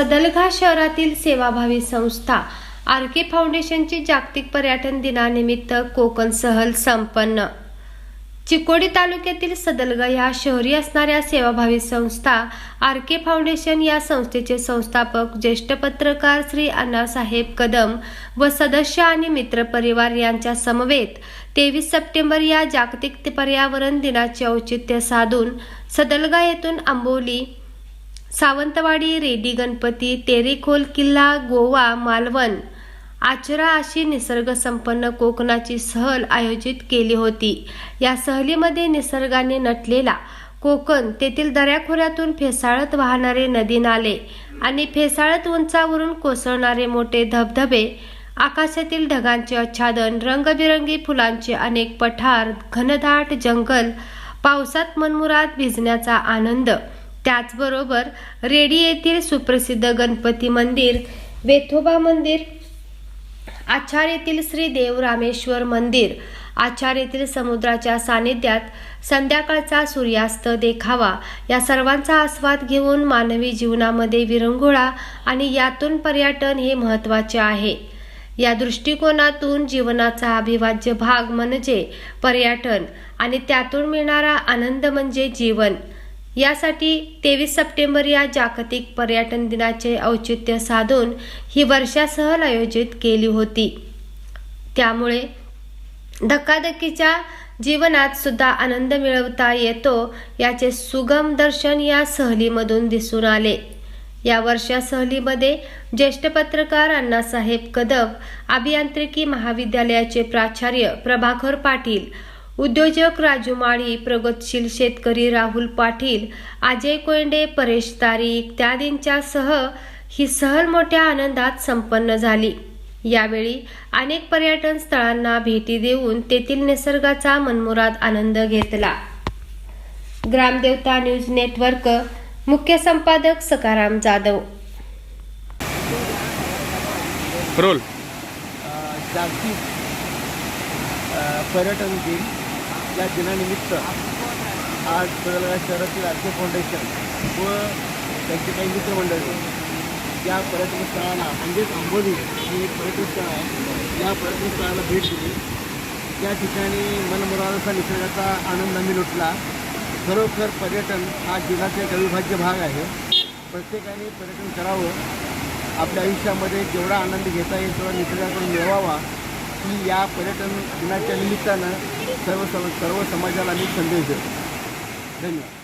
सदलगा शहरातील सेवाभावी संस्था आर के फाउंडेशनची जागतिक पर्यटन दिनानिमित्त कोकण सहल संपन्न. चिकोडी तालुक्यातील सदलगा ह्या शहरी असणाऱ्या सेवाभावी संस्था आर के फाउंडेशन या संस्थेचे संस्थापक ज्येष्ठ पत्रकार श्री अण्णासाहेब कदम व सदस्य आणि मित्रपरिवार यांच्या समवेत तेवीस सप्टेंबर या जागतिक पर्यावरण दिनाचे औचित्य साधून सदलगा येथून आंबोली सावंतवाडी रेडी गणपती तेरेखोल किल्ला गोवा मालवण आचरा अशी निसर्गसंपन्न कोकणाची सहल आयोजित केली होती. या सहलीमध्ये निसर्गाने नटलेला कोकण तेथील दऱ्याखोऱ्यातून फेसाळत वाहणारे नदी नाले आणि फेसाळत उंचावरून कोसळणारे मोठे धबधबे आकाशातील ढगांचे आच्छादन रंगबिरंगी फुलांचे अनेक पठार घनदाट जंगल पावसात मनमुरात भिजण्याचा आनंद त्याचबरोबर रेडी येथील सुप्रसिद्ध गणपती मंदिर वेथोबा मंदिर आचार येथील श्री देव रामेश्वर मंदिर आचार येथील समुद्राच्या सानिध्यात संध्याकाळचा सूर्यास्त देखावा. या सर्वांचा आस्वाद घेऊन मानवी जीवनामध्ये विरंगुळा आणि यातून पर्यटन हे महत्त्वाचे आहे. या दृष्टिकोनातून जीवनाचा अविभाज्य भाग म्हणजे पर्यटन आणि त्यातून मिळणारा आनंद म्हणजे जीवन. यासाठी तेवीस सप्टेंबर या जागतिक पर्यटन दिनाचे औचित्य साधून ही वर्षा सहल आयोजित केली होती. त्यामुळे धक्काधक्कीच्या जीवनात सुद्धा आनंद मिळवता येतो याचे सुगम दर्शन या सहलीमधून दिसून आले. या वर्षा सहलीमध्ये ज्येष्ठ पत्रकार अण्णासाहेब कदम अभियांत्रिकी महाविद्यालयाचे प्राचार्य प्रभाकर पाटील उद्योजक राजू माळी प्रगतशील शेतकरी राहुल पाटील अजय कोयंडे परेश तारी इत्यादींच्या सह ही सहल मोठ्या आनंदात संपन्न झाली. यावेळी अनेक पर्यटन स्थळांना भेटी देऊन तेथील निसर्गाचा मनमुराद आनंद घेतला. ग्रामदेवता न्यूज नेटवर्क मुख्य संपादक सकाराम जाधव. रोल. जागतिक पर्यटन दिन. या दिनानिमित्त आज बदलगा शहरातील आर्थिक फाउंडेशन व त्यांचे काही मित्रमंडळी या पर्यटन स्थळाला म्हणजेच आंबोली ही एक पर्यटन स्थळ आहे. या पर्यटन स्थळाला भेट दिली. त्या ठिकाणी मनमुराद असा निसर्गाचा आनंद आम्ही लुटला. खरोखर पर्यटन हा जीवनाचा एक अविभाज्य भाग आहे. प्रत्येकाने पर्यटन करावं. आपल्या आयुष्यामध्ये जेवढा आनंद घेता येईल तेवढा निसर्गाकडून मिळवावा. ही या पर्यटन दिनाच्या निमित्तानं सर्व सर्व समाजाला मी संदेश देतो. धन्यवाद.